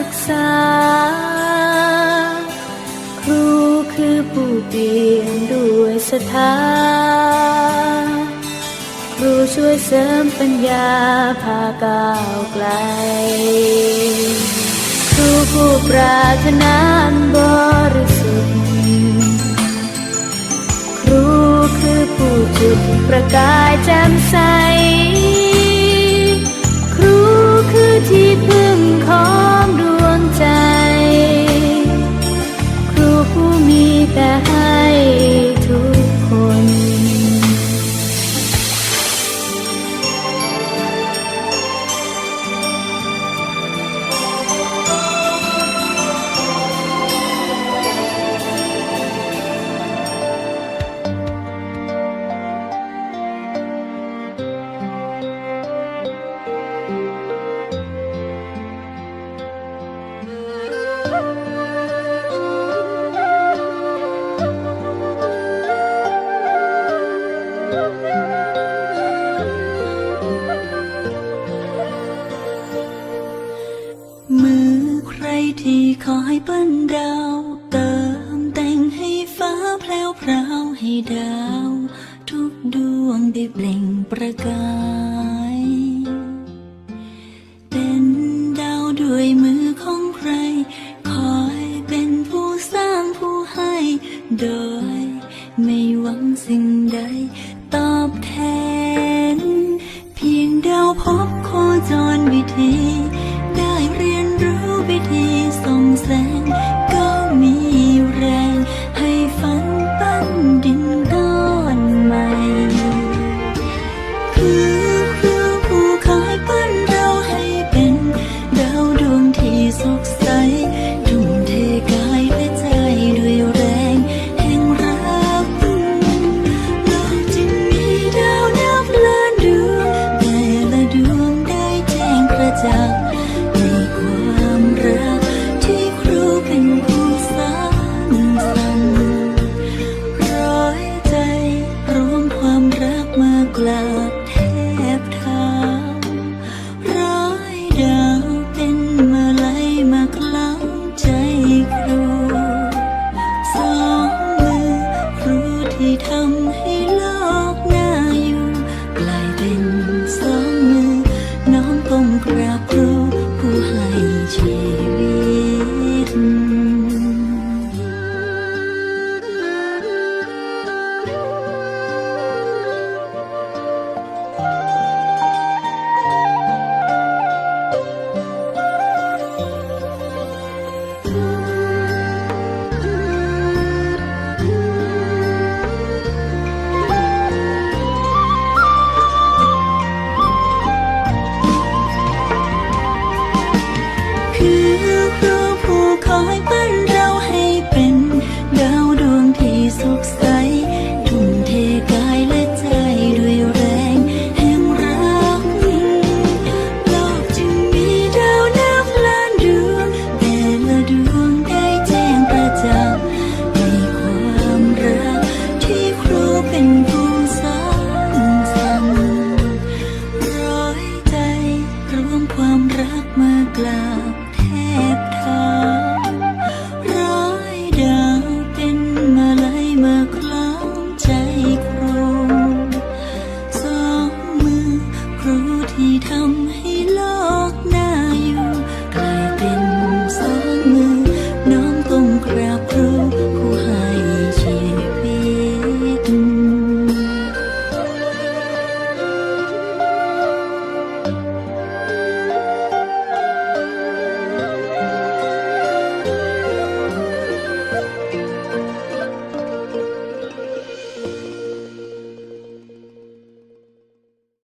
ึกษา ครูคือผู้เปลี่ยนด้วยศรัทธาครูช่วยเสริมปัญญาพาก้าวไกล ครูผู้ปราถนาบริสุทธิ์ครูคือผู้จุดประกายแจ่มใส ครูคือที่พึ่งของ ขอให้ปั้นดาวเติมแต่งให้ฟ้าแพลวพราวให้ดาว ทุกดวงได้เปล่งประกาย เป็นดาวด้วยมือของใคร คอยเป็นผู้สร้างผู้ให้ โดย ไม่หวังสิ่งใดต่อ not do